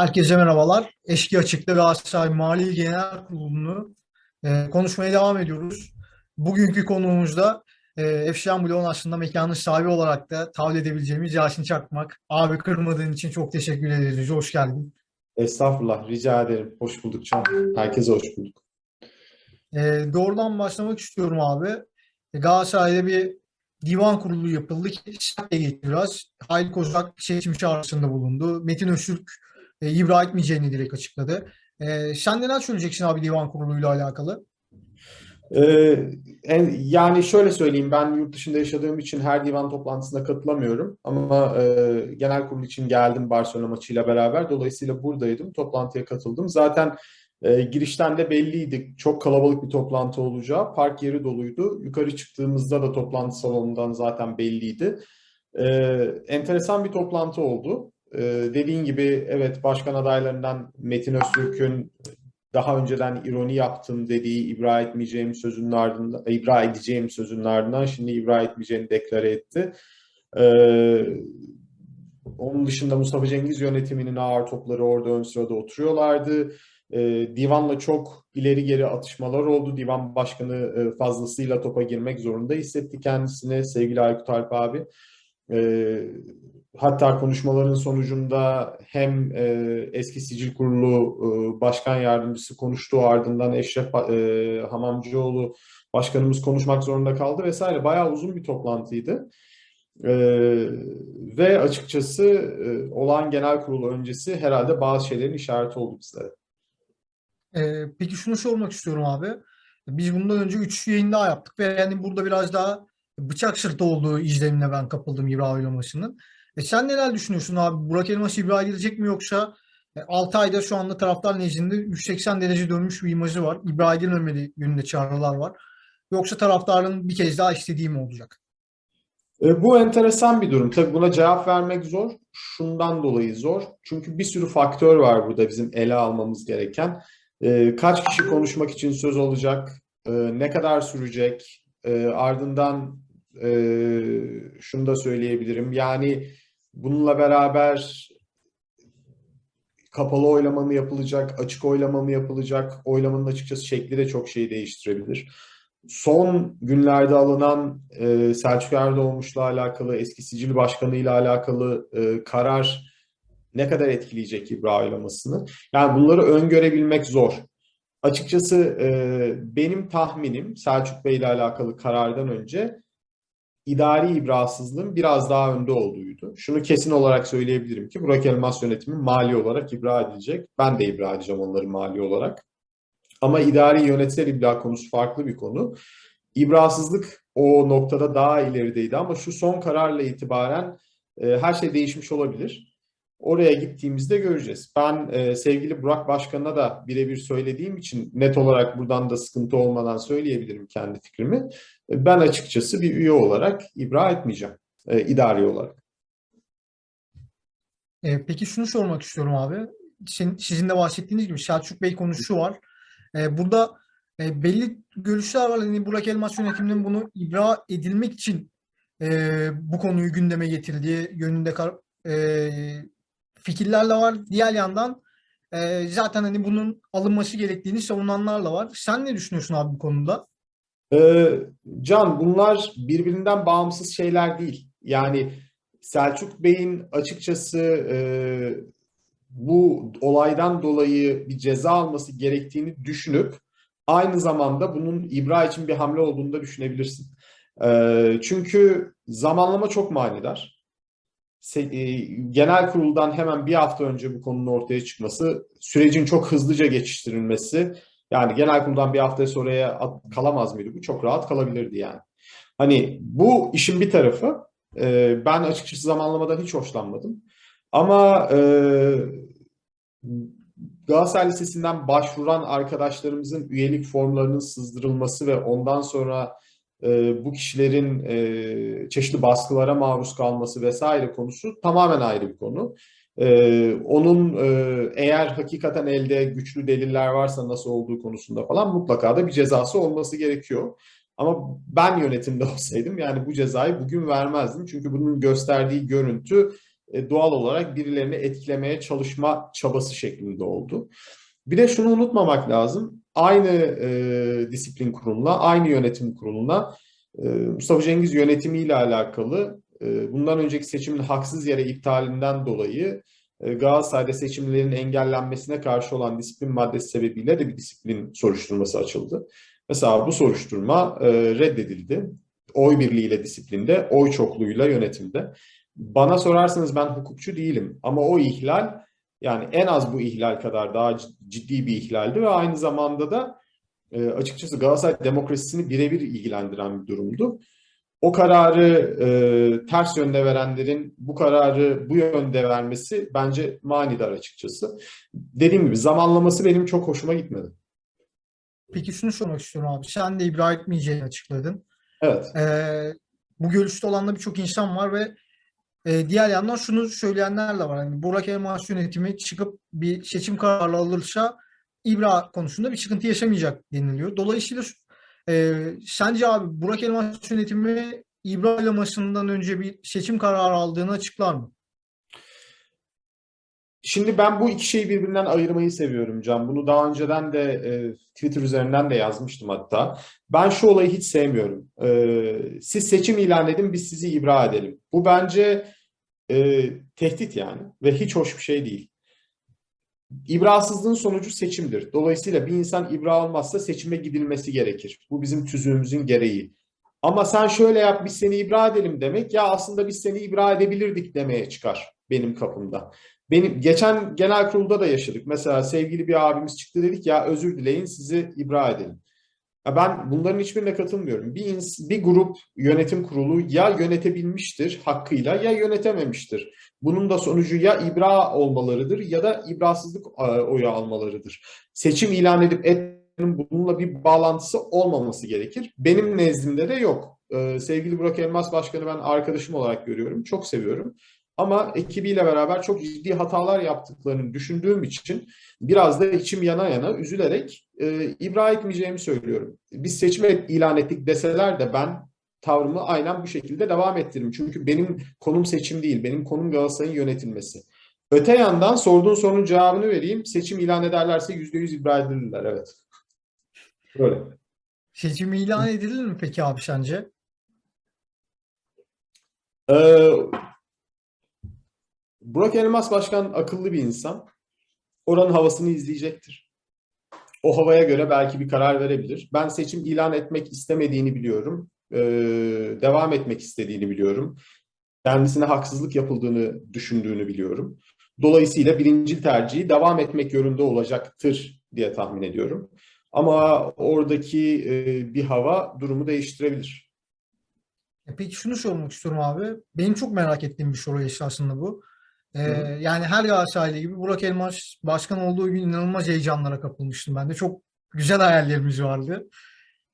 Herkese merhabalar. Eski Açık'ta Galatasaray Mali Genel Kurulu'nu e, konuşmaya devam ediyoruz. Bugünkü konuğumuzda e, Efşan Bloğ'un aslında mekanın sahibi olarak da tabir edebileceğimiz Yasin Çakmak. Abi kırmadığın için çok teşekkür ederiz. Hoş geldin. Estağfurullah, rica ederim. Hoş bulduk Can. Herkese hoş bulduk. E, doğrudan başlamak istiyorum abi. E, Galatasaray'da bir divan kurulu yapıldı ki biraz. Hayri Kozak seçim çağrısında bulundu. Metin Öztürk e, ibra etmeyeceğini direkt açıkladı. E, sen neler söyleyeceksin abi divan kuruluyla alakalı? Ee, yani şöyle söyleyeyim, ben yurt dışında yaşadığım için her divan toplantısına katılamıyorum. Ama e, genel kurul için geldim Barcelona maçıyla beraber. Dolayısıyla buradaydım, toplantıya katıldım. Zaten e, girişten de belliydi, çok kalabalık bir toplantı olacağı. Park yeri doluydu. Yukarı çıktığımızda da toplantı salonundan zaten belliydi. E, enteresan bir toplantı oldu. Ee, dediğin gibi evet başkan adaylarından Metin Öztürk'ün daha önceden ironi yaptım dediği ibra etmeyeceğim sözünün ardından ibra edeceğim sözünün ardından şimdi ibra etmeyeceğini deklare etti. Ee, onun dışında Mustafa Cengiz yönetiminin ağır topları orada ön sırada oturuyorlardı. Ee, divanla çok ileri geri atışmalar oldu. Divan başkanı e, fazlasıyla topa girmek zorunda hissetti kendisini sevgili Aykut Alp abi. Hatta konuşmaların sonucunda hem e, eski sicil kurulu e, başkan yardımcısı konuştu ardından Eşref e, Hamamcıoğlu başkanımız konuşmak zorunda kaldı vesaire. Bayağı uzun bir toplantıydı. E, ve açıkçası e, olan genel kurulu öncesi herhalde bazı şeylerin işareti oldu bizlere. Ee, peki şunu sormak istiyorum abi. Biz bundan önce 3 yayın daha yaptık ve yani burada biraz daha bıçak sırtı olduğu izlenimine ben kapıldım İbrahim oylamasının. E sen neler düşünüyorsun abi? Burak Elmas İbrahim gidecek mi yoksa e, 6 ayda şu anda taraftar nezdinde 180 derece dönmüş bir imajı var. İbrahim edilmemeli yönünde çağrılar var. Yoksa taraftarın bir kez daha istediği mi olacak? E, bu enteresan bir durum. Tabii buna cevap vermek zor. Şundan dolayı zor. Çünkü bir sürü faktör var burada bizim ele almamız gereken. E, kaç kişi konuşmak için söz olacak? E, ne kadar sürecek? E, ardından e, şunu da söyleyebilirim. Yani bununla beraber kapalı oylama mı yapılacak, açık oylama mı yapılacak? Oylamanın açıkçası şekli de çok şeyi değiştirebilir. Son günlerde alınan e, Selçuk Erdoğmuş'la alakalı, eski sicil başkanı ile alakalı e, karar ne kadar etkileyecek İbra oylamasını? Yani bunları öngörebilmek zor. Açıkçası e, benim tahminim Selçuk Bey ile alakalı karardan önce idari ibrasızlığın biraz daha önde olduğuydu. Şunu kesin olarak söyleyebilirim ki Burak Elmas yönetimi mali olarak ibra edilecek. Ben de ibra edeceğim onları mali olarak. Ama idari yönetsel ibra konusu farklı bir konu. İbrasızlık o noktada daha ilerideydi ama şu son kararla itibaren e, her şey değişmiş olabilir. Oraya gittiğimizde göreceğiz. Ben e, sevgili Burak Başkan'a da birebir söylediğim için net olarak buradan da sıkıntı olmadan söyleyebilirim kendi fikrimi. E, ben açıkçası bir üye olarak ibra etmeyeceğim e, idari olarak. E, peki şunu sormak istiyorum abi. Sizin, sizin de bahsettiğiniz gibi Selçuk Bey konusu var. E, burada e, belli görüşler var. Hani Burak Elmas yönetiminin bunu ibra edilmek için e, bu konuyu gündeme getirdiği yönünde e, fikirler de var. Diğer yandan e, zaten hani bunun alınması gerektiğini savunanlar da var. Sen ne düşünüyorsun abi bu konuda? Ee, Can bunlar birbirinden bağımsız şeyler değil. Yani Selçuk Bey'in açıkçası e, bu olaydan dolayı bir ceza alması gerektiğini düşünüp aynı zamanda bunun İbra için bir hamle olduğunu da düşünebilirsin. E, çünkü zamanlama çok manidar. E, Genel kuruldan hemen bir hafta önce bu konunun ortaya çıkması, sürecin çok hızlıca geçiştirilmesi, yani genel kuruldan bir hafta sonraya kalamaz mıydı bu? Çok rahat kalabilirdi yani. Hani bu işin bir tarafı. E, ben açıkçası zamanlamadan hiç hoşlanmadım. Ama e, Galatasaray Lisesi'nden başvuran arkadaşlarımızın üyelik formlarının sızdırılması ve ondan sonra e, bu kişilerin e, çeşitli baskılara maruz kalması vesaire konusu tamamen ayrı bir konu. E, onun eğer hakikaten elde güçlü deliller varsa nasıl olduğu konusunda falan mutlaka da bir cezası olması gerekiyor. Ama ben yönetimde olsaydım yani bu cezayı bugün vermezdim. Çünkü bunun gösterdiği görüntü doğal olarak birilerini etkilemeye çalışma çabası şeklinde oldu. Bir de şunu unutmamak lazım. Aynı e, disiplin kuruluna, aynı yönetim kuruluna e, Mustafa Cengiz yönetimiyle alakalı e, bundan önceki seçimin haksız yere iptalinden dolayı e, Galatasaray'da seçimlerin engellenmesine karşı olan disiplin maddesi sebebiyle de bir disiplin soruşturması açıldı. Mesela bu soruşturma e, reddedildi. Oy birliğiyle disiplinde, oy çokluğuyla yönetimde. Bana sorarsanız ben hukukçu değilim ama o ihlal yani en az bu ihlal kadar daha ciddi bir ihlaldi ve aynı zamanda da e, açıkçası Galatasaray demokrasisini birebir ilgilendiren bir durumdu. O kararı e, ters yönde verenlerin bu kararı bu yönde vermesi bence manidar açıkçası. Dediğim gibi zamanlaması benim çok hoşuma gitmedi. Peki şunu sormak istiyorum abi. Sen de ibra etmeyeceğini açıkladın. Evet. Ee, bu görüşte olan da birçok insan var ve e, diğer yandan şunu söyleyenler de var. Hani Burak Elmas yönetimi çıkıp bir seçim kararı alırsa ibra konusunda bir sıkıntı yaşamayacak deniliyor. Dolayısıyla e, sence abi Burak Elmas yönetimi ibra oylamasından önce bir seçim kararı aldığını açıklar mı? Şimdi ben bu iki şeyi birbirinden ayırmayı seviyorum Can. Bunu daha önceden de e, Twitter üzerinden de yazmıştım hatta. Ben şu olayı hiç sevmiyorum. E, siz seçim ilan edin, biz sizi ibra edelim. Bu bence e, tehdit yani ve hiç hoş bir şey değil. İbrasızlığın sonucu seçimdir. Dolayısıyla bir insan ibra olmazsa seçime gidilmesi gerekir. Bu bizim tüzüğümüzün gereği. Ama sen şöyle yap biz seni ibra edelim demek ya aslında biz seni ibra edebilirdik demeye çıkar benim kapımda. Benim geçen genel kurulda da yaşadık. Mesela sevgili bir abimiz çıktı dedik ya özür dileyin sizi ibra edelim. Ya ben bunların hiçbirine katılmıyorum. Bir, bir grup yönetim kurulu ya yönetebilmiştir hakkıyla ya yönetememiştir. Bunun da sonucu ya ibra olmalarıdır ya da ibrasızlık oyu almalarıdır. Seçim ilan edip etmenin bununla bir bağlantısı olmaması gerekir. Benim nezdimde de yok. Ee, sevgili Burak Elmas Başkanı ben arkadaşım olarak görüyorum. Çok seviyorum. Ama ekibiyle beraber çok ciddi hatalar yaptıklarını düşündüğüm için biraz da içim yana yana üzülerek e, ibra etmeyeceğimi söylüyorum. Biz seçime ilan ettik deseler de ben tavrımı aynen bu şekilde devam ettiririm. Çünkü benim konum seçim değil, benim konum Galatasaray'ın yönetilmesi. Öte yandan sorduğun sorunun cevabını vereyim. Seçim ilan ederlerse %100 ibra edilirler, evet. Böyle. Seçim ilan edilir mi peki abi sence? Ee, Burak Elmas Başkan akıllı bir insan. Oranın havasını izleyecektir. O havaya göre belki bir karar verebilir. Ben seçim ilan etmek istemediğini biliyorum. Ee, devam etmek istediğini biliyorum. Kendisine haksızlık yapıldığını düşündüğünü biliyorum. Dolayısıyla birinci tercihi devam etmek yönünde olacaktır diye tahmin ediyorum. Ama oradaki e, bir hava durumu değiştirebilir. E peki şunu sormak istiyorum abi. Benim çok merak ettiğim bir soru esasında bu. Ee, yani her Galatasaraylı gibi Burak Elmas başkan olduğu gün inanılmaz heyecanlara kapılmıştım ben de. Çok güzel hayallerimiz vardı.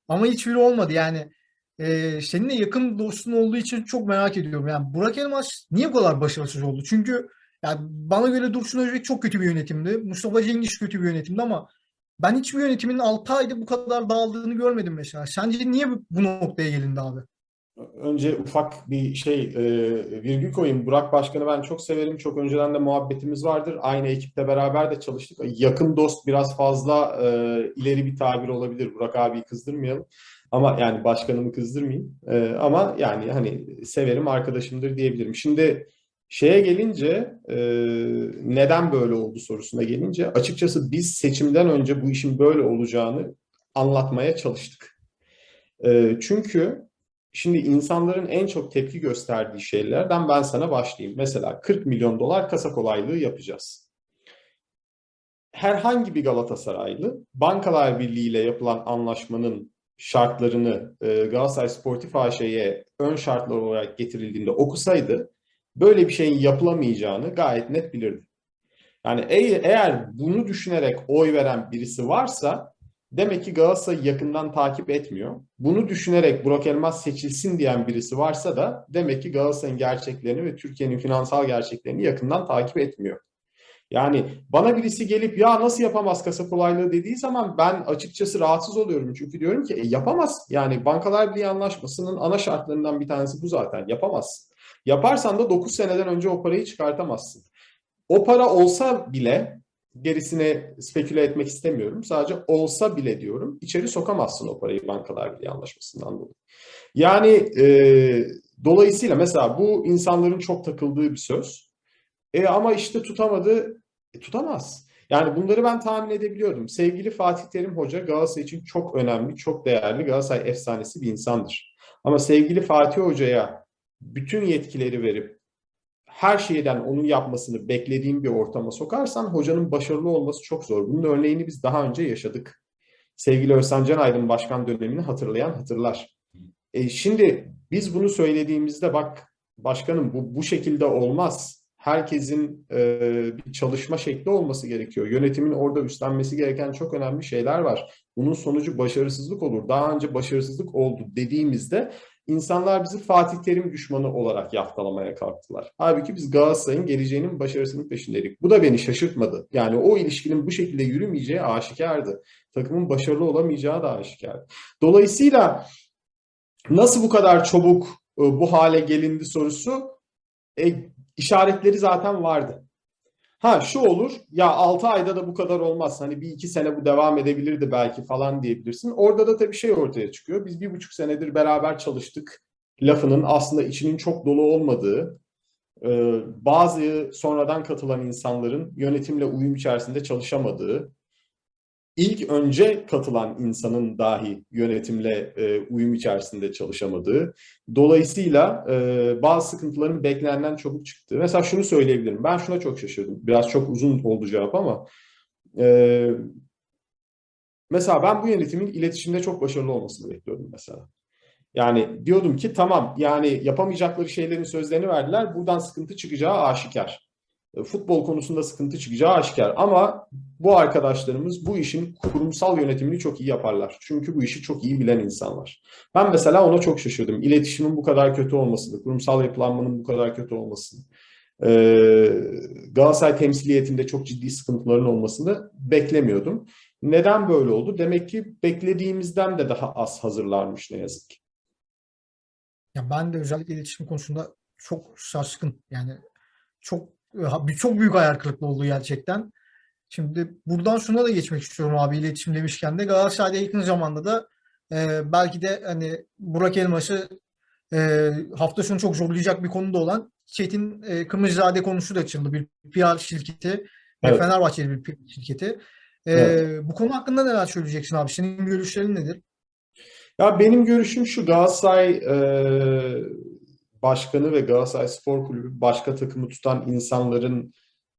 Ama hiçbiri olmadı. Yani e, seninle yakın dostun olduğu için çok merak ediyorum. Yani Burak Elmas niye bu kadar başarısız oldu? Çünkü yani bana göre Dursun Özbek çok kötü bir yönetimdi. Mustafa Cengiz kötü bir yönetimdi ama ben hiçbir yönetimin 6 ayda bu kadar dağıldığını görmedim mesela. Sence niye bu noktaya gelindi abi? Önce ufak bir şey e, virgül koyayım. Burak Başkan'ı ben çok severim. Çok önceden de muhabbetimiz vardır. Aynı ekipte beraber de çalıştık. Yakın dost biraz fazla e, ileri bir tabir olabilir. Burak abiyi kızdırmayalım. Ama yani başkanımı kızdırmayayım. E, ama yani hani severim arkadaşımdır diyebilirim. Şimdi şeye gelince e, neden böyle oldu sorusuna gelince açıkçası biz seçimden önce bu işin böyle olacağını anlatmaya çalıştık. E, çünkü Şimdi insanların en çok tepki gösterdiği şeylerden ben sana başlayayım. Mesela 40 milyon dolar kasa kolaylığı yapacağız. Herhangi bir Galatasaraylı Bankalar Birliği ile yapılan anlaşmanın şartlarını e, Galatasaray Sportif AŞ'ye ön şartlar olarak getirildiğinde okusaydı böyle bir şeyin yapılamayacağını gayet net bilirdi. Yani eğer bunu düşünerek oy veren birisi varsa Demek ki Galatasaray'ı yakından takip etmiyor. Bunu düşünerek Burak Elmas seçilsin diyen birisi varsa da demek ki Galatasaray'ın gerçeklerini ve Türkiye'nin finansal gerçeklerini yakından takip etmiyor. Yani bana birisi gelip ya nasıl yapamaz kasa kolaylığı dediği zaman ben açıkçası rahatsız oluyorum. Çünkü diyorum ki e, yapamaz. Yani Bankalar Birliği Anlaşması'nın ana şartlarından bir tanesi bu zaten. Yapamaz. Yaparsan da 9 seneden önce o parayı çıkartamazsın. O para olsa bile gerisine speküle etmek istemiyorum. Sadece olsa bile diyorum içeri sokamazsın o parayı Bankalar Birliği anlaşmasından dolayı. Yani e, dolayısıyla mesela bu insanların çok takıldığı bir söz. E, ama işte tutamadı. E, tutamaz. Yani bunları ben tahmin edebiliyordum. Sevgili Fatih Terim Hoca Galatasaray için çok önemli, çok değerli Galatasaray efsanesi bir insandır. Ama sevgili Fatih Hoca'ya bütün yetkileri verip her şeyden onun yapmasını beklediğim bir ortama sokarsan hocanın başarılı olması çok zor. Bunun örneğini biz daha önce yaşadık. Sevgili Özcan Can Aydın başkan dönemini hatırlayan hatırlar. E şimdi biz bunu söylediğimizde bak başkanım bu bu şekilde olmaz. Herkesin e, bir çalışma şekli olması gerekiyor. Yönetimin orada üstlenmesi gereken çok önemli şeyler var. Bunun sonucu başarısızlık olur. Daha önce başarısızlık oldu dediğimizde insanlar bizi Fatih Terim düşmanı olarak yaftalamaya kalktılar. Halbuki biz Galatasaray'ın geleceğinin başarısının peşindeydik. Bu da beni şaşırtmadı. Yani o ilişkinin bu şekilde yürümeyeceği aşikardı. Takımın başarılı olamayacağı da aşikardı. Dolayısıyla nasıl bu kadar çabuk e, bu hale gelindi sorusu e, işaretleri zaten vardı. Ha şu olur ya 6 ayda da bu kadar olmaz. Hani bir iki sene bu devam edebilirdi belki falan diyebilirsin. Orada da tabii şey ortaya çıkıyor. Biz bir buçuk senedir beraber çalıştık. Lafının aslında içinin çok dolu olmadığı, e, bazı sonradan katılan insanların yönetimle uyum içerisinde çalışamadığı, ilk önce katılan insanın dahi yönetimle e, uyum içerisinde çalışamadığı. Dolayısıyla e, bazı sıkıntıların beklenenden çabuk çıktığı. Mesela şunu söyleyebilirim. Ben şuna çok şaşırdım. Biraz çok uzun oldu cevap ama e, mesela ben bu yönetimin iletişimde çok başarılı olmasını bekliyordum mesela. Yani diyordum ki tamam yani yapamayacakları şeylerin sözlerini verdiler. Buradan sıkıntı çıkacağı aşikar futbol konusunda sıkıntı çıkacağı aşikar. Ama bu arkadaşlarımız bu işin kurumsal yönetimini çok iyi yaparlar. Çünkü bu işi çok iyi bilen insanlar. Ben mesela ona çok şaşırdım. İletişimin bu kadar kötü olmasını, kurumsal yapılanmanın bu kadar kötü olmasını, Galatasaray temsiliyetinde çok ciddi sıkıntıların olmasını beklemiyordum. Neden böyle oldu? Demek ki beklediğimizden de daha az hazırlarmış ne yazık ki. Ya ben de özellikle iletişim konusunda çok şaşkın. Yani çok çok büyük hayal kırıklığı oldu gerçekten. Şimdi buradan şuna da geçmek istiyorum abi iletişim demişken de Galatasaray'da yakın zamanda da e, belki de hani Burak Elmas'ı e, hafta sonu çok zorlayacak bir konuda olan Çetin e, Kırmızızade konusu da açıldı. Bir PR şirketi Evet. ve Fenerbahçeli bir PR şirketi. E, Evet. Bu konu hakkında neler söyleyeceksin abi? Senin görüşlerin nedir? Ya benim görüşüm şu Galatasaray e, başkanı ve Galatasaray Spor Kulübü başka takımı tutan insanların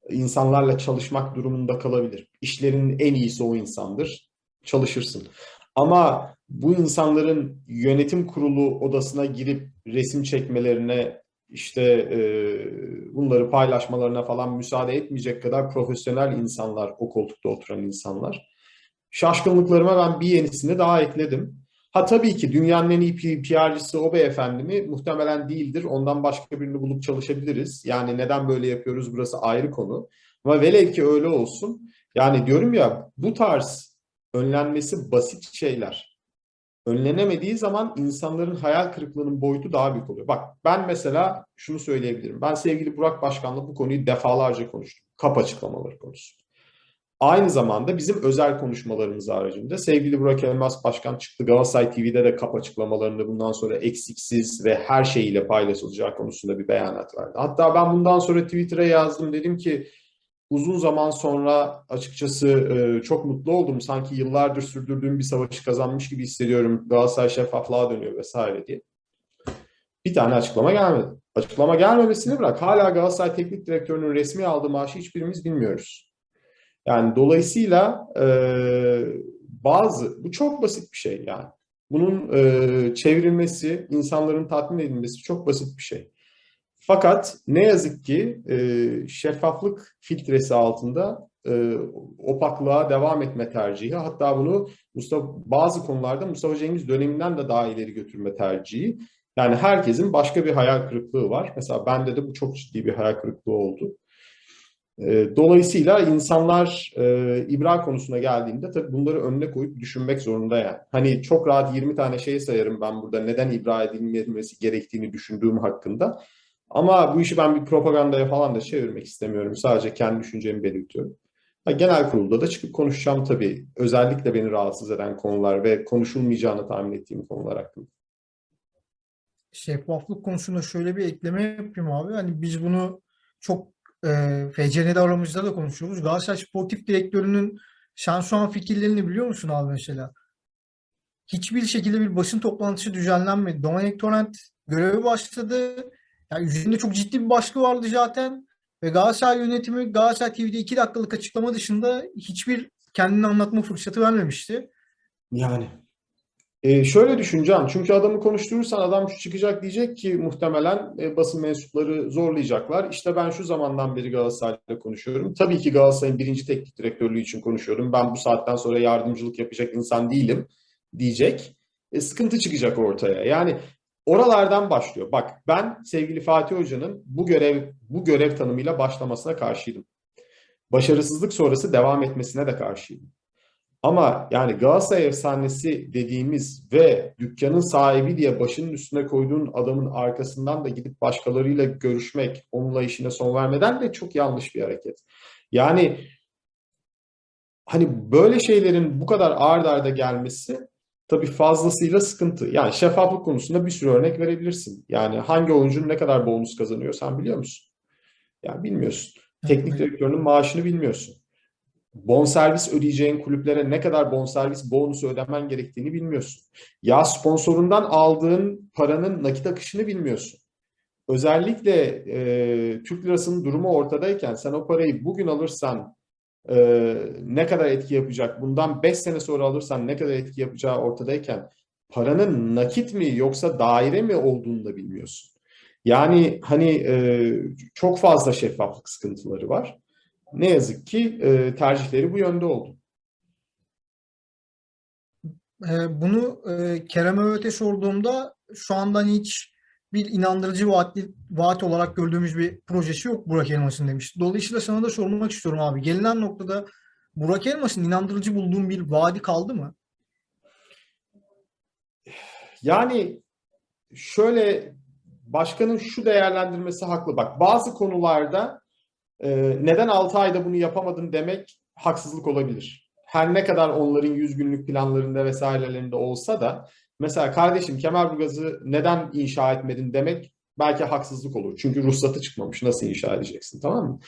insanlarla çalışmak durumunda kalabilir. İşlerinin en iyisi o insandır. Çalışırsın. Ama bu insanların yönetim kurulu odasına girip resim çekmelerine işte e, bunları paylaşmalarına falan müsaade etmeyecek kadar profesyonel insanlar, o koltukta oturan insanlar. Şaşkınlıklarıma ben bir yenisini daha ekledim. Ha tabii ki dünyanın en iyi PR'cısı o beyefendi mi? Muhtemelen değildir. Ondan başka birini bulup çalışabiliriz. Yani neden böyle yapıyoruz burası ayrı konu. Ama velev ki öyle olsun. Yani diyorum ya bu tarz önlenmesi basit şeyler. Önlenemediği zaman insanların hayal kırıklığının boyutu daha büyük oluyor. Bak ben mesela şunu söyleyebilirim. Ben sevgili Burak Başkan'la bu konuyu defalarca konuştum. Kap açıklamaları konusu. Aynı zamanda bizim özel konuşmalarımız haricinde sevgili Burak Elmas Başkan çıktı Galatasaray TV'de de kap açıklamalarını bundan sonra eksiksiz ve her şeyiyle paylaşılacağı konusunda bir beyanat verdi. Hatta ben bundan sonra Twitter'a yazdım dedim ki uzun zaman sonra açıkçası e, çok mutlu oldum. Sanki yıllardır sürdürdüğüm bir savaşı kazanmış gibi hissediyorum. Galatasaray şeffaflığa dönüyor vesaire diye. Bir tane açıklama gelmedi. Açıklama gelmemesini bırak. Hala Galatasaray Teknik Direktörü'nün resmi aldığı maaşı hiçbirimiz bilmiyoruz. Yani dolayısıyla e, bazı, bu çok basit bir şey yani. Bunun e, çevrilmesi, insanların tatmin edilmesi çok basit bir şey. Fakat ne yazık ki e, şeffaflık filtresi altında e, opaklığa devam etme tercihi, hatta bunu Mustafa, bazı konularda Mustafa Cengiz döneminden de daha ileri götürme tercihi. Yani herkesin başka bir hayal kırıklığı var. Mesela bende de bu çok ciddi bir hayal kırıklığı oldu. E, dolayısıyla insanlar e, ibra konusuna geldiğinde tabii bunları önüne koyup düşünmek zorunda yani. Hani çok rahat 20 tane şey sayarım ben burada neden ibra edilmesi gerektiğini düşündüğüm hakkında. Ama bu işi ben bir propagandaya falan da çevirmek istemiyorum. Sadece kendi düşüncemi belirtiyorum. Ha, genel kurulda da çıkıp konuşacağım tabii. Özellikle beni rahatsız eden konular ve konuşulmayacağını tahmin ettiğim konular hakkında. Şeffaflık konusunda şöyle bir ekleme yapayım abi. Hani biz bunu çok e, FCN'de aramızda da konuşuyoruz. Galatasaray Sportif Direktörü'nün sen şu fikirlerini biliyor musun abi mesela? Hiçbir şekilde bir basın toplantısı düzenlenmedi. Dominic Torrent göreve başladı. Yani üzerinde çok ciddi bir baskı vardı zaten. Ve Galatasaray yönetimi Galatasaray TV'de iki dakikalık açıklama dışında hiçbir kendini anlatma fırsatı vermemişti. Yani e, şöyle düşüneceğim. Çünkü adamı konuşturursan adam şu çıkacak diyecek ki muhtemelen e, basın mensupları zorlayacaklar. İşte ben şu zamandan beri Galatasaray'la konuşuyorum. Tabii ki Galatasaray'ın birinci teknik direktörlüğü için konuşuyorum. Ben bu saatten sonra yardımcılık yapacak insan değilim diyecek. E, sıkıntı çıkacak ortaya. Yani oralardan başlıyor. Bak ben sevgili Fatih Hoca'nın bu görev bu görev tanımıyla başlamasına karşıydım. Başarısızlık sonrası devam etmesine de karşıydım. Ama yani Galatasaray efsanesi dediğimiz ve dükkanın sahibi diye başının üstüne koyduğun adamın arkasından da gidip başkalarıyla görüşmek, onunla işine son vermeden de çok yanlış bir hareket. Yani hani böyle şeylerin bu kadar ard arda gelmesi tabii fazlasıyla sıkıntı. Yani şeffaflık konusunda bir sürü örnek verebilirsin. Yani hangi oyuncunun ne kadar bonus kazanıyor sen biliyor musun? Yani bilmiyorsun. Teknik direktörünün maaşını bilmiyorsun bonservis ödeyeceğin kulüplere ne kadar bonservis bonusu ödemen gerektiğini bilmiyorsun. Ya sponsorundan aldığın paranın nakit akışını bilmiyorsun. Özellikle e, Türk lirasının durumu ortadayken sen o parayı bugün alırsan e, ne kadar etki yapacak, bundan 5 sene sonra alırsan ne kadar etki yapacağı ortadayken paranın nakit mi yoksa daire mi olduğunu da bilmiyorsun. Yani hani e, çok fazla şeffaflık sıkıntıları var ne yazık ki e, tercihleri bu yönde oldu. E, bunu e, Kerem Öğüt'e sorduğumda şu andan hiç bir inandırıcı vaat, vaat olarak gördüğümüz bir projesi yok Burak Elmas'ın demiş. Dolayısıyla sana da sormak istiyorum abi. Gelinen noktada Burak Elmas'ın inandırıcı bulduğun bir vaadi kaldı mı? Yani şöyle başkanın şu değerlendirmesi haklı. Bak bazı konularda e, neden 6 ayda bunu yapamadın demek haksızlık olabilir. Her ne kadar onların 100 günlük planlarında vesairelerinde olsa da mesela kardeşim Kemerburgaz'ı neden inşa etmedin demek belki haksızlık olur. Çünkü ruhsatı çıkmamış. Nasıl inşa edeceksin tamam mı?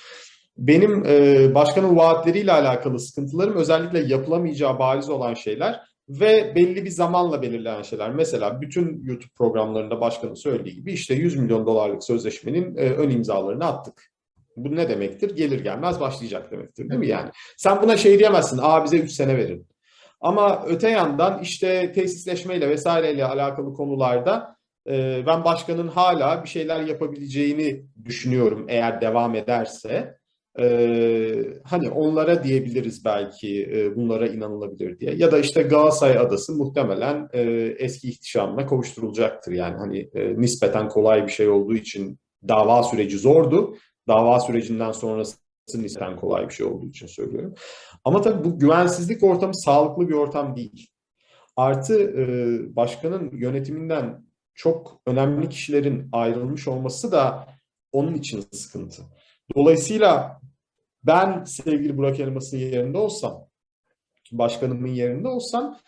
Benim e, başkanın vaatleriyle alakalı sıkıntılarım özellikle yapılamayacağı bariz olan şeyler ve belli bir zamanla belirlenen şeyler. Mesela bütün YouTube programlarında başkanın söylediği gibi işte 100 milyon dolarlık sözleşmenin e, ön imzalarını attık. Bu ne demektir? Gelir gelmez başlayacak demektir değil mi yani? Sen buna şey diyemezsin, aa bize 3 sene verin. Ama öte yandan işte tesisleşmeyle vesaireyle alakalı konularda e, ben başkanın hala bir şeyler yapabileceğini düşünüyorum eğer devam ederse. Ee, hani onlara diyebiliriz belki e, bunlara inanılabilir diye. Ya da işte Galatasaray Adası muhtemelen e, eski ihtişamına kavuşturulacaktır. Yani hani e, nispeten kolay bir şey olduğu için dava süreci zordu dava sürecinden sonrası nispeten kolay bir şey olduğu için söylüyorum. Ama tabii bu güvensizlik ortamı sağlıklı bir ortam değil. Artı e, başkanın yönetiminden çok önemli kişilerin ayrılmış olması da onun için sıkıntı. Dolayısıyla ben sevgili Burak Elmas'ın yerinde olsam, başkanımın yerinde olsam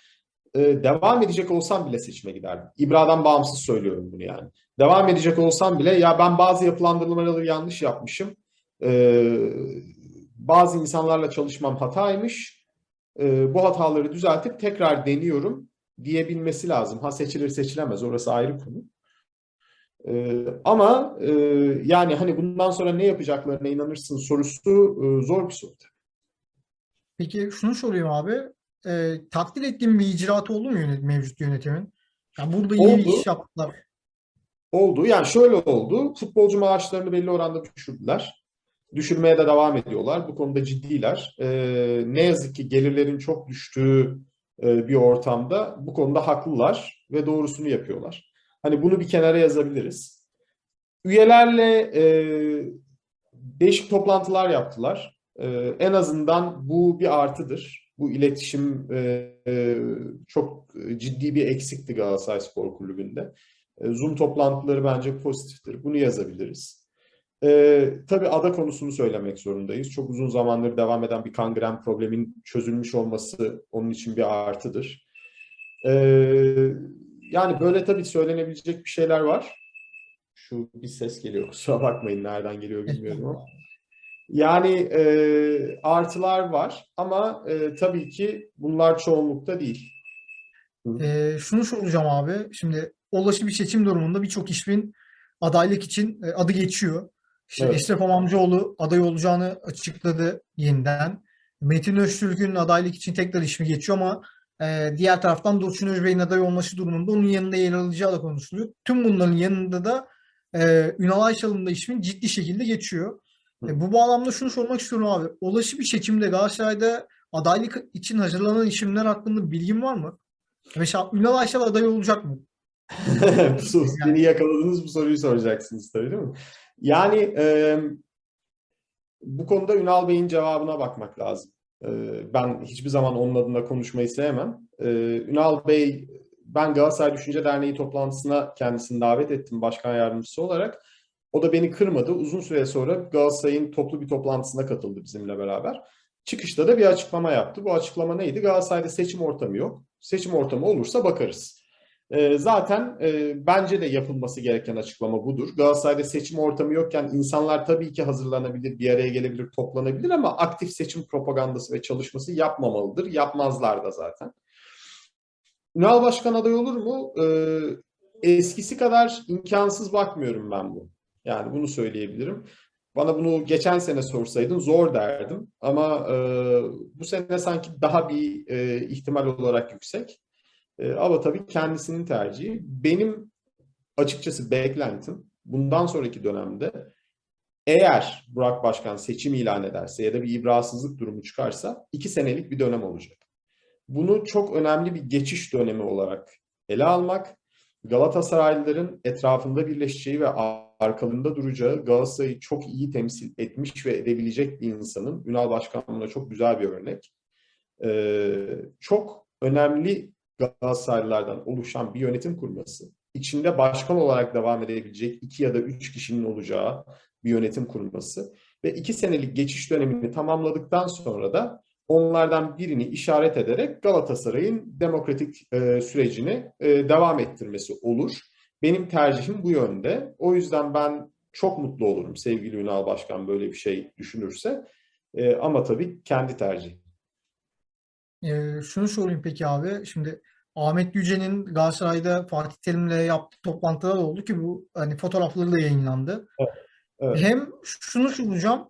e, devam edecek olsam bile seçime giderdim. İbra'dan bağımsız söylüyorum bunu yani. Devam edecek olsam bile ya ben bazı yapılandırmaları yanlış yapmışım. E, bazı insanlarla çalışmam hataymış. E, bu hataları düzeltip tekrar deniyorum diyebilmesi lazım. Ha seçilir seçilemez orası ayrı konu. Ee, ama e, yani hani bundan sonra ne yapacaklarına inanırsın sorusu e, zor bir soru. Peki şunu sorayım abi e, takdir ettiğim bir icraatı oldu mu yönet, mevcut yönetimin? Yani burada iyi bir Oldu. iş yaptılar. Oldu. Yani şöyle oldu. Futbolcu maaşlarını belli oranda düşürdüler. Düşürmeye de devam ediyorlar. Bu konuda ciddiler. Ee, ne yazık ki gelirlerin çok düştüğü e, bir ortamda bu konuda haklılar ve doğrusunu yapıyorlar. Hani bunu bir kenara yazabiliriz. Üyelerle e, değişik toplantılar yaptılar. E, en azından bu bir artıdır. Bu iletişim e, e, çok ciddi bir eksikti Galatasaray Spor Kulübü'nde. E, Zoom toplantıları bence pozitiftir. Bunu yazabiliriz. Ee, tabii ada konusunu söylemek zorundayız. Çok uzun zamandır devam eden bir kangren problemin çözülmüş olması onun için bir artıdır. Ee, yani böyle tabii söylenebilecek bir şeyler var. Şu bir ses geliyor. Kusura bakmayın nereden geliyor bilmiyorum ama. Yani e, artılar var ama e, tabii ki bunlar çoğunlukta değil. Ee, şunu soracağım abi. Şimdi olası bir seçim durumunda birçok ismin adaylık için e, adı geçiyor. İşte Evet. Eşref Amamcıoğlu aday olacağını açıkladı yeniden. Metin Öztürk'ün adaylık için tekrar ismi geçiyor ama e, diğer taraftan Dursun Özbey'in aday olması durumunda onun yanında yer alacağı da konuşuluyor. Tüm bunların yanında da e, Ünal Aysal'ın da ismi ciddi şekilde geçiyor. E, bu bağlamda şunu sormak istiyorum abi. Olası bir seçimde Galatasaray'da adaylık için hazırlanan isimler hakkında bilgin var mı? Mesela Ünal Aysal aday olacak mı? Bu soru- Beni yakaladınız bu soruyu soracaksınız tabii değil mi? Yani e, bu konuda Ünal Bey'in cevabına bakmak lazım. E, ben hiçbir zaman onun adına konuşmayı sevmem. E, Ünal Bey, ben Galatasaray Düşünce Derneği toplantısına kendisini davet ettim başkan yardımcısı olarak. O da beni kırmadı. Uzun süre sonra Galatasaray'ın toplu bir toplantısına katıldı bizimle beraber. Çıkışta da bir açıklama yaptı. Bu açıklama neydi? Galatasaray'da seçim ortamı yok. Seçim ortamı olursa bakarız. Ee, zaten e, bence de yapılması gereken açıklama budur. Galatasaray'da seçim ortamı yokken insanlar tabii ki hazırlanabilir, bir araya gelebilir, toplanabilir ama aktif seçim propagandası ve çalışması yapmamalıdır. Yapmazlar da zaten. Ünal Başkan aday olur mu? Ee, eskisi kadar imkansız bakmıyorum ben bu. Yani bunu söyleyebilirim. Bana bunu geçen sene sorsaydın zor derdim. Ama e, bu sene sanki daha bir e, ihtimal olarak yüksek. E, ama tabii kendisinin tercihi. Benim açıkçası beklentim bundan sonraki dönemde eğer Burak Başkan seçim ilan ederse ya da bir ibrasızlık durumu çıkarsa iki senelik bir dönem olacak. Bunu çok önemli bir geçiş dönemi olarak ele almak, Galatasaraylıların etrafında birleşeceği ve arkalarında duracağı Galatasaray'ı çok iyi temsil etmiş ve edebilecek bir insanın Ünal Başkan buna çok güzel bir örnek. Ee, çok önemli Galatasaraylılardan oluşan bir yönetim kurması, içinde başkan olarak devam edebilecek iki ya da üç kişinin olacağı bir yönetim kurması ve iki senelik geçiş dönemini tamamladıktan sonra da onlardan birini işaret ederek Galatasaray'ın demokratik e, sürecini e, devam ettirmesi olur. Benim tercihim bu yönde. O yüzden ben çok mutlu olurum sevgili Ünal Başkan böyle bir şey düşünürse. E, ama tabii kendi tercih. Ee, şunu sorayım peki abi. Şimdi Ahmet Yüce'nin Galatasaray'da Fatih Terim'le yaptığı toplantıda da oldu ki bu hani fotoğrafları da yayınlandı. Evet. Hem şunu soracağım.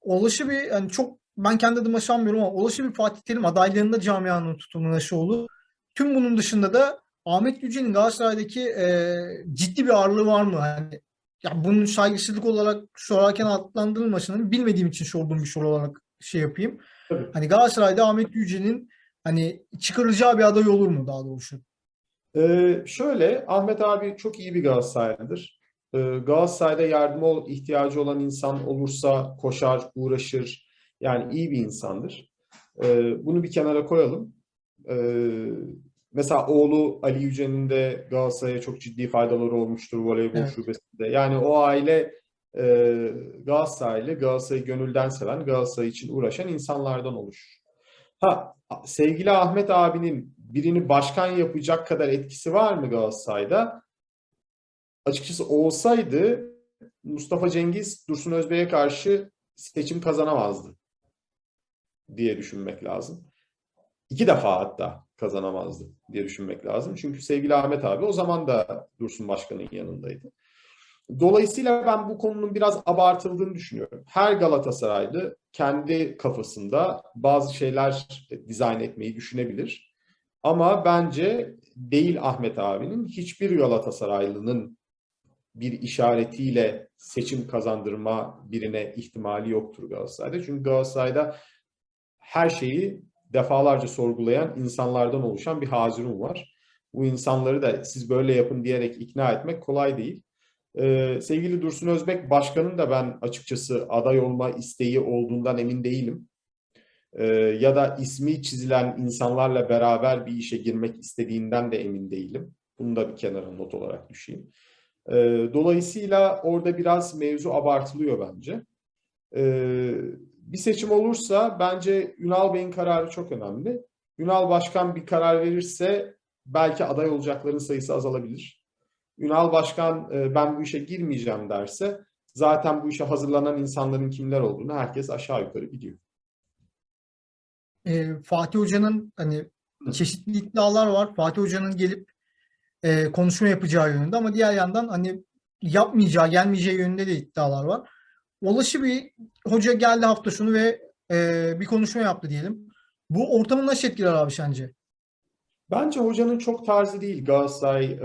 Olası bir hani çok ben kendi adıma sanmıyorum ama olası bir Fatih Terim adaylığında camianın tutumu nasıl olur? Tüm bunun dışında da Ahmet Yüce'nin Galatasaray'daki e, ciddi bir ağırlığı var mı? Hani ya bunun saygısızlık olarak sorarken adlandırılmasını bilmediğim için sorduğum bir soru olarak şey yapayım. Tabii. Hani Galatasaray'da Ahmet Yüce'nin hani çıkaracağı bir aday olur mu daha doğrusu? Ee, şöyle, Ahmet abi çok iyi bir Galatasaraylıdır. Ee, Galatasaray'da yardıma ihtiyacı olan insan olursa koşar, uğraşır. Yani iyi bir insandır. Ee, bunu bir kenara koyalım. Ee, mesela oğlu Ali Yüce'nin de Galatasaray'a çok ciddi faydaları olmuştur voleybol Evet. şubesinde. Yani o aile e, Galatasaraylı, Galatasaray'ı gönülden seven, Galatasaray için uğraşan insanlardan oluşur. Ha, sevgili Ahmet abinin birini başkan yapacak kadar etkisi var mı Galatasaray'da? Açıkçası olsaydı Mustafa Cengiz Dursun Özbey'e karşı seçim kazanamazdı diye düşünmek lazım. İki defa hatta kazanamazdı diye düşünmek lazım. Çünkü sevgili Ahmet abi o zaman da Dursun Başkan'ın yanındaydı. Dolayısıyla ben bu konunun biraz abartıldığını düşünüyorum. Her Galatasaraylı kendi kafasında bazı şeyler dizayn etmeyi düşünebilir. Ama bence değil Ahmet abinin hiçbir Galatasaraylı'nın bir işaretiyle seçim kazandırma birine ihtimali yoktur Galatasaray'da. Çünkü Galatasaray'da her şeyi defalarca sorgulayan insanlardan oluşan bir Hazirun var. Bu insanları da siz böyle yapın diyerek ikna etmek kolay değil. Ee, sevgili Dursun Özbek Başkan'ın da ben açıkçası aday olma isteği olduğundan emin değilim. Ee, ya da ismi çizilen insanlarla beraber bir işe girmek istediğinden de emin değilim. Bunu da bir kenara not olarak düşeyim. E, dolayısıyla orada biraz mevzu abartılıyor bence. E, bir seçim olursa bence Ünal Bey'in kararı çok önemli. Ünal Başkan bir karar verirse belki aday olacakların sayısı azalabilir. Ünal Başkan e, ben bu işe girmeyeceğim derse zaten bu işe hazırlanan insanların kimler olduğunu herkes aşağı yukarı biliyor. e, Fatih Hoca'nın hani çeşitli iddialar var. Fatih Hoca'nın gelip e, konuşma yapacağı yönünde ama diğer yandan hani yapmayacağı, gelmeyeceği yönünde de iddialar var. Olası bir hoca geldi hafta sonu ve e, bir konuşma yaptı diyelim. Bu ortamı nasıl etkiler abi sence? Bence hocanın çok tarzı değil Galatasaray e,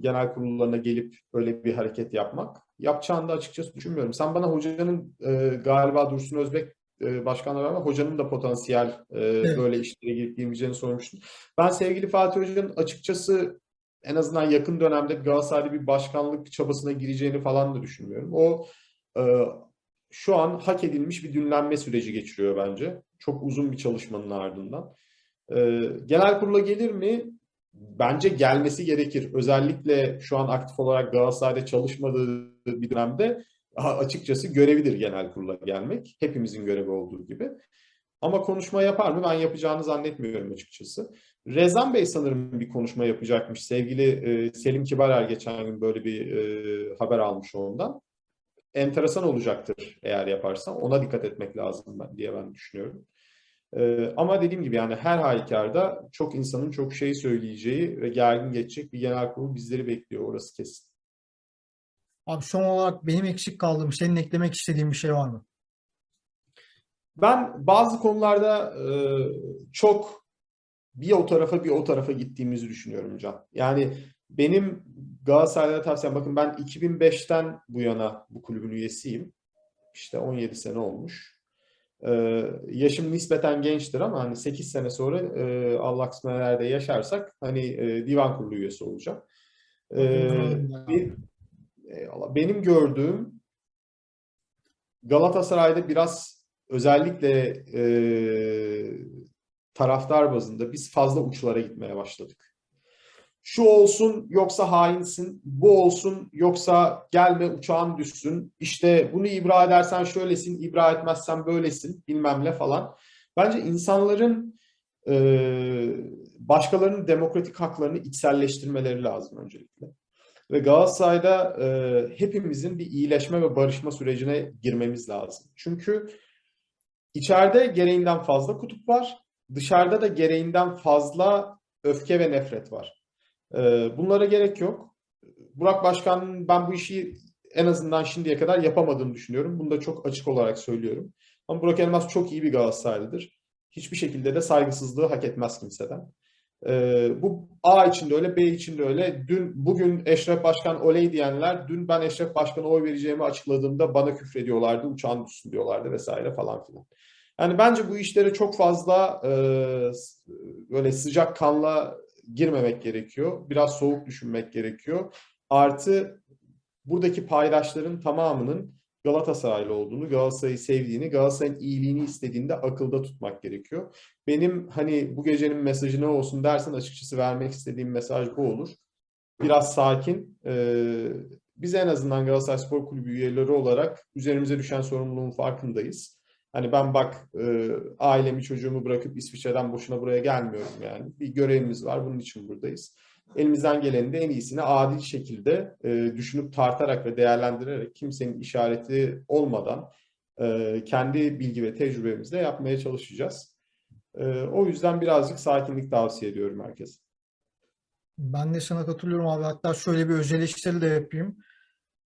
genel kurullarına gelip böyle bir hareket yapmak. Yapacağını da açıkçası düşünmüyorum. Sen bana hocanın e, galiba Dursun Özbek e, başkanla beraber hocanın da potansiyel e, böyle işlere girip girmeyeceğini sormuştun. Ben sevgili Fatih Hoca'nın açıkçası en azından yakın dönemde Galatasaray'da bir başkanlık çabasına gireceğini falan da düşünmüyorum. O e, şu an hak edilmiş bir dinlenme süreci geçiriyor bence. Çok uzun bir çalışmanın ardından. Ee, genel kurula gelir mi? Bence gelmesi gerekir. Özellikle şu an aktif olarak Galatasaray'da çalışmadığı bir dönemde açıkçası görevidir genel kurula gelmek. Hepimizin görevi olduğu gibi. Ama konuşma yapar mı? Ben yapacağını zannetmiyorum açıkçası. Rezan Bey sanırım bir konuşma yapacakmış. Sevgili e, Selim Kibarer geçen gün böyle bir e, haber almış ondan. Enteresan olacaktır eğer yaparsa. Ona dikkat etmek lazım ben, diye ben düşünüyorum. Ee, ama dediğim gibi yani her halükarda çok insanın çok şey söyleyeceği ve gergin geçecek bir genel kurul bizleri bekliyor orası kesin. Abi son olarak benim eksik kaldığım, senin eklemek istediğin bir şey var mı? Ben bazı konularda e, çok bir o tarafa bir o tarafa gittiğimizi düşünüyorum Can. Yani benim Galatasaray'a tavsiyem bakın ben 2005'ten bu yana bu kulübün üyesiyim. İşte 17 sene olmuş. Ee, yaşım nispeten gençtir ama hani 8 sene sonra e, Allah kısmet yaşarsak hani e, divan kurulu üyesi olacağım. Ee, bir- benim gördüğüm Galatasaray'da biraz özellikle e, taraftar bazında biz fazla uçlara gitmeye başladık. Şu olsun yoksa hainsin, bu olsun yoksa gelme uçağın düşsün, işte bunu ibra edersen şöylesin, ibra etmezsen böylesin bilmem ne falan. Bence insanların e, başkalarının demokratik haklarını içselleştirmeleri lazım öncelikle. Ve Galatasaray'da e, hepimizin bir iyileşme ve barışma sürecine girmemiz lazım. Çünkü içeride gereğinden fazla kutup var, dışarıda da gereğinden fazla öfke ve nefret var. Ee, Bunlara gerek yok. Burak Başkan'ın ben bu işi en azından şimdiye kadar yapamadığını düşünüyorum. Bunu da çok açık olarak söylüyorum. Ama Burak Elmas çok iyi bir Galatasaraylıdır. Hiçbir şekilde de saygısızlığı hak etmez kimseden. Ee, bu A için de öyle, B için de öyle. Dün, bugün Eşref Başkan oley diyenler, dün ben Eşref Başkan'a oy vereceğimi açıkladığımda bana küfrediyorlardı, uçağın düşsün diyorlardı vesaire falan filan. Yani bence bu işlere çok fazla e, böyle sıcak kanla girmemek gerekiyor. Biraz soğuk düşünmek gerekiyor. Artı buradaki paydaşların tamamının Galatasaraylı olduğunu, Galatasaray'ı sevdiğini, Galatasaray'ın iyiliğini istediğini de akılda tutmak gerekiyor. Benim hani bu gecenin mesajı ne olsun dersen açıkçası vermek istediğim mesaj bu olur. Biraz sakin. Ee, biz en azından Galatasaray Spor Kulübü üyeleri olarak üzerimize düşen sorumluluğun farkındayız. Hani ben bak e, ailemi çocuğumu bırakıp İsviçre'den boşuna buraya gelmiyorum yani. Bir görevimiz var bunun için buradayız. Elimizden gelenin de en iyisini adil şekilde e, düşünüp tartarak ve değerlendirerek kimsenin işareti olmadan e, kendi bilgi ve tecrübemizle yapmaya çalışacağız. E, o yüzden birazcık sakinlik tavsiye ediyorum herkese. Ben de sana katılıyorum abi. Hatta şöyle bir öz de yapayım.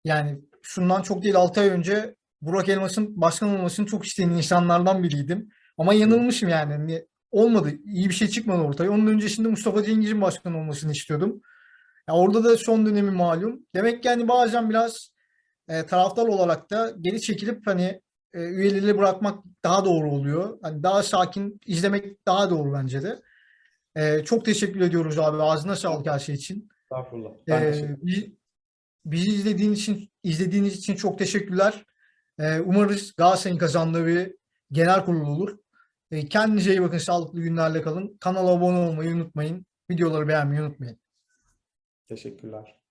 Yani şundan çok değil 6 ay önce Burak Elmas'ın başkan olmasını çok isteyen insanlardan biriydim. Ama yanılmışım yani. Hani olmadı. İyi bir şey çıkmadı ortaya. Onun öncesinde Mustafa Cengiz'in başkan olmasını istiyordum. Ya orada da son dönemi malum. Demek ki hani bazen biraz e, taraftar olarak da geri çekilip hani e, üyeliği bırakmak daha doğru oluyor. Hani daha sakin izlemek daha doğru bence de. E, çok teşekkür ediyoruz abi. Ağzına sağlık her şey için. Estağfurullah. Ben Ee, bizi, bizi izlediğiniz için izlediğiniz için çok teşekkürler. Ee, umarız Galatasaray'ın kazandığı bir genel kurul olur. Ee, kendinize iyi bakın, sağlıklı günlerle kalın. Kanala abone olmayı unutmayın. Videoları beğenmeyi unutmayın. Teşekkürler.